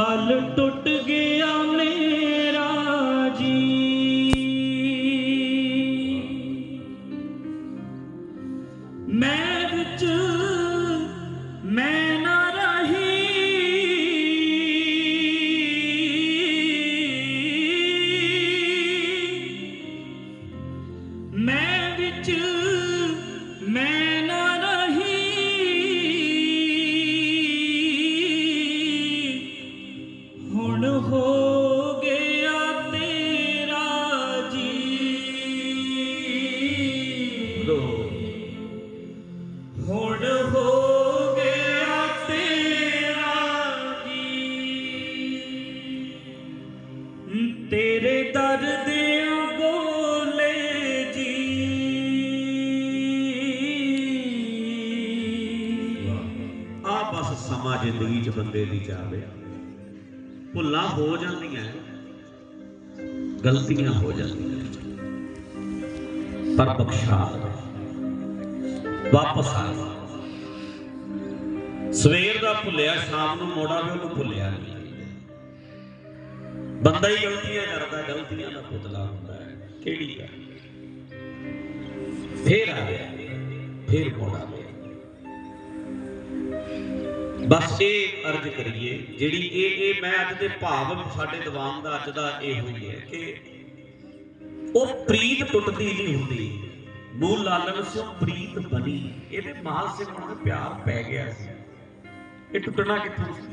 ਪਲ ਟੁੱਟ ਗਿਆ ਬਸ ਸਮਾਂ ਜ਼ਿੰਦਗੀ 'ਚ ਬੰਦੇ ਦੀ ਜਾਵੇ। ਭੁੱਲਾਂ ਹੋ ਜਾਂਦੀਆਂ ਗਲਤੀਆਂ ਹੋ ਜਾਂਦੀਆਂ ਪਰ ਬਖਸ਼ਾ, ਵਾਪਸ ਆ। ਸਵੇਰ ਦਾ ਭੁੱਲਿਆ, ਸ਼ਾਮ ਨੂੰ ਮੋੜਾ ਵੀ ਉਹਨੂੰ ਭੁੱਲਿਆ ਨਹੀਂ ਬੰਦਾ ਹੀ ਗਲਤੀਆਂ ਕਰਦਾ ਗਲਤੀਆਂ ਦਾ ਪੁਤਲਾ ਹੁੰਦਾ ਹੈ। ਕਿਹੜੀ ਹੈ ਫੇਰ ਆ ਗਿਆ ਫੇਰ ਮੋੜਾ। ਬਸ ਇਹ ਅਰਜ ਕਰੀਏ, ਜਿਹੜੀ ਇਹ ਇਹ ਮੈਂ ਅੱਜ ਦੇ ਭਾਵ ਸਾਡੇ ਦੀਵਾਨ ਦਾ ਅੱਜ ਦਾ ਇਹ ਹੋਈ ਹੈ ਕਿ ਉਹ ਪ੍ਰੀਤ ਟੁੱਟਦੀ ਨਹੀਂ ਹੁੰਦੀ। ਮੂਲ ਲਾਲਨ ਸੋ ਪ੍ਰੀਤ ਬਣੀ। ਇਹਦੇ ਮਹਾਲ ਸਿੰਘ ਨੂੰ ਪਿਆਰ ਪੈ ਗਿਆ ਸੀ। ਇਹ ਟੁੱਟਣਾ ਕਿੱਥੋਂ ਸੀ?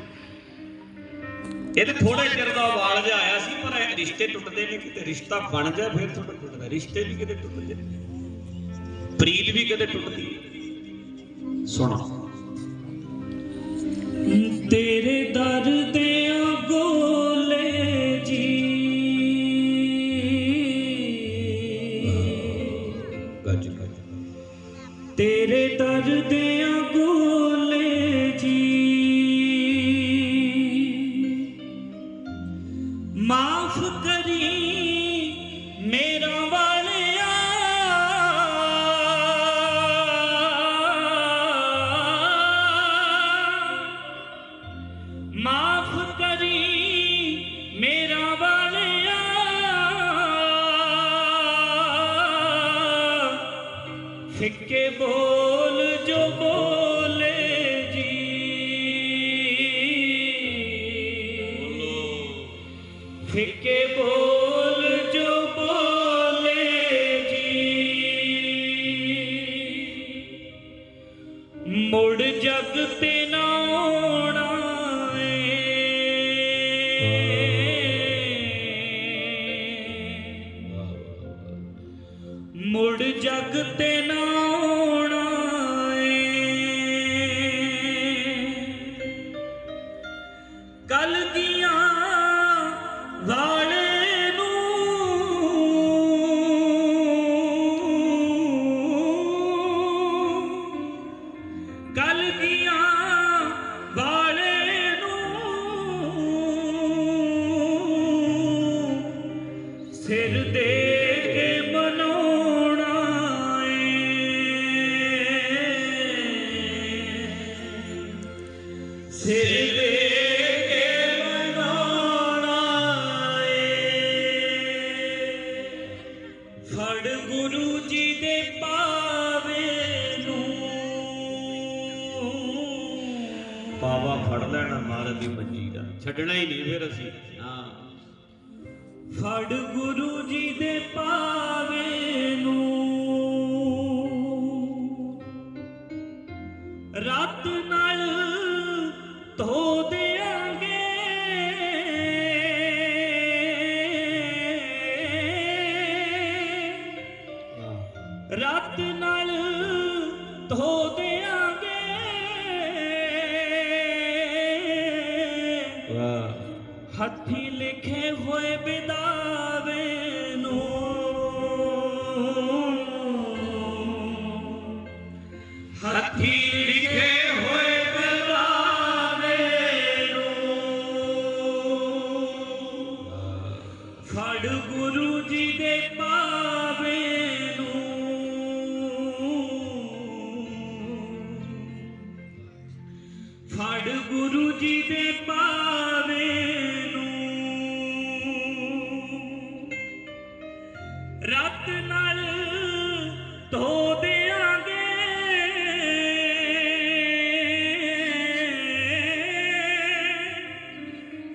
ਇਹਦੇ ਥੋੜੇ ਚਿਰ ਦਾ ਵਾਲ ਜਿਹਾ ਆਇਆ ਸੀ, ਪਰ ਇਹ ਰਿਸ਼ਤੇ ਟੁੱਟਦੇ ਨੇ, ਕਿਤੇ ਰਿਸ਼ਤਾ ਬਣ ਜਾ ਫਿਰ ਥੋੜਾ ਟੁੱਟਦਾ ਰਿਸ਼ਤੇ ਵੀ ਕਿਤੇ ਟੁੱਟਦੇ ਪ੍ਰੀਤ ਵੀ ਕਦੇ ਟੁੱਟਦੀ। ਸੁਣੋ। ਤੇਰੇ ਦਰ ਦੇ ਗੋਲੇ ਜੀ। ਗੱਜ ਗੱਜ ਤੇਰੇ ਦਰ ਦੇ ਗੋਲੇ ਜੀ। ਮਾਫ ਕਰੀ ਮੇਰਾ ਵਾਲਿਆ ਫਿੱਕੇ ਬੋਲ ਜੋ ਬੋਲੇ ਜੀ। ਫਿੱਕੇ ਬੋਲ ਪਾਵੇ ਫੜ ਲੈਣਾ ਮਾਰਨ ਦੀ ਮੰਜੀ ਦਾ। ਛੱਡਣਾ ਹੀ ਨਹੀਂ ਫਿਰ ਅਸੀਂ। ਹਾਂ। ਫੜ ਗੁਰੂ ਜੀ ਦੇ ਰਾਤ ਨਾਲ ਧੋ ਦਿਆਂਗੇ। ਵਾਹ। ਹੱਥੀ ਲਿਖੇ ਹੋਏ ਬਿਦਾਵੇ ਨੂੰ। ਹੱਥੀ ਲਿਖੇ ਹੋਏ ਬਿਦਾਵੇ ਨੂੰ। ਫੜ ਗੁਰੂ ਜੀ ਦੇ ਪਾਵੇ ਖੁਸ਼ੀ ਨੂੰ। ਰਾਤ ਨਾਲ ਧੋ ਦੇਾਂਗੇ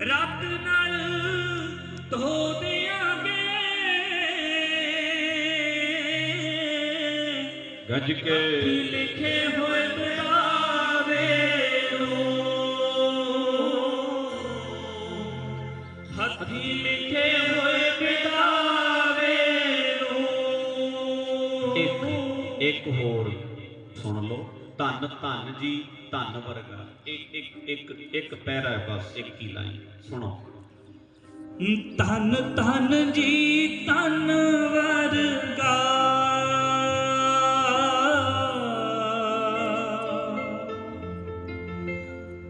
ਰਾਤ ਨਾਲ ਧੋ ਦੇਾਂਗੇ ਗੱਜ ਕੇ ਲਿਖੇ ਹੋਏ ਸੁਣ ਲਓ। ਧੰਨ ਧੰਨ ਜੀ, ਧੰਨ ਵਰਗਾ। ਇੱਕ ਇੱਕ ਇੱਕ ਇੱਕ ਪੈਰਾ ਹੈ ਬਸ, ਇੱਕ ਹੀ ਲਾਈਨ। ਸੁਣੋ। ਧੰਨ ਧੰਨ ਜੀ, ਧੰਨ ਵਰਗਾ।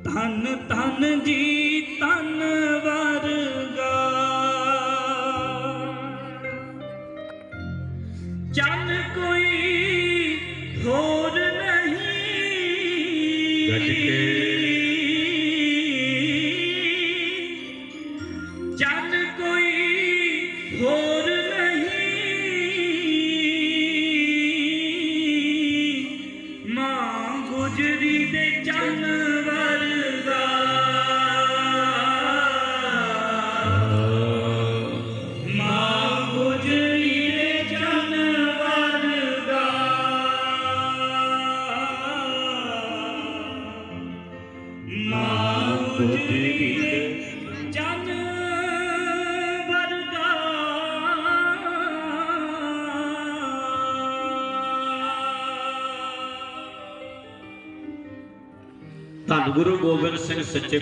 ਧੰਨ ਧੰਨ ਜੀ, ਧੰਨ ਵਰਗਾ। ਚੰਨ ਕੋਈ Lord ਧੰਨ ਗੁਰੂ ਗੋਬਿੰਦ ਸਿੰਘ ਸੱਚੇ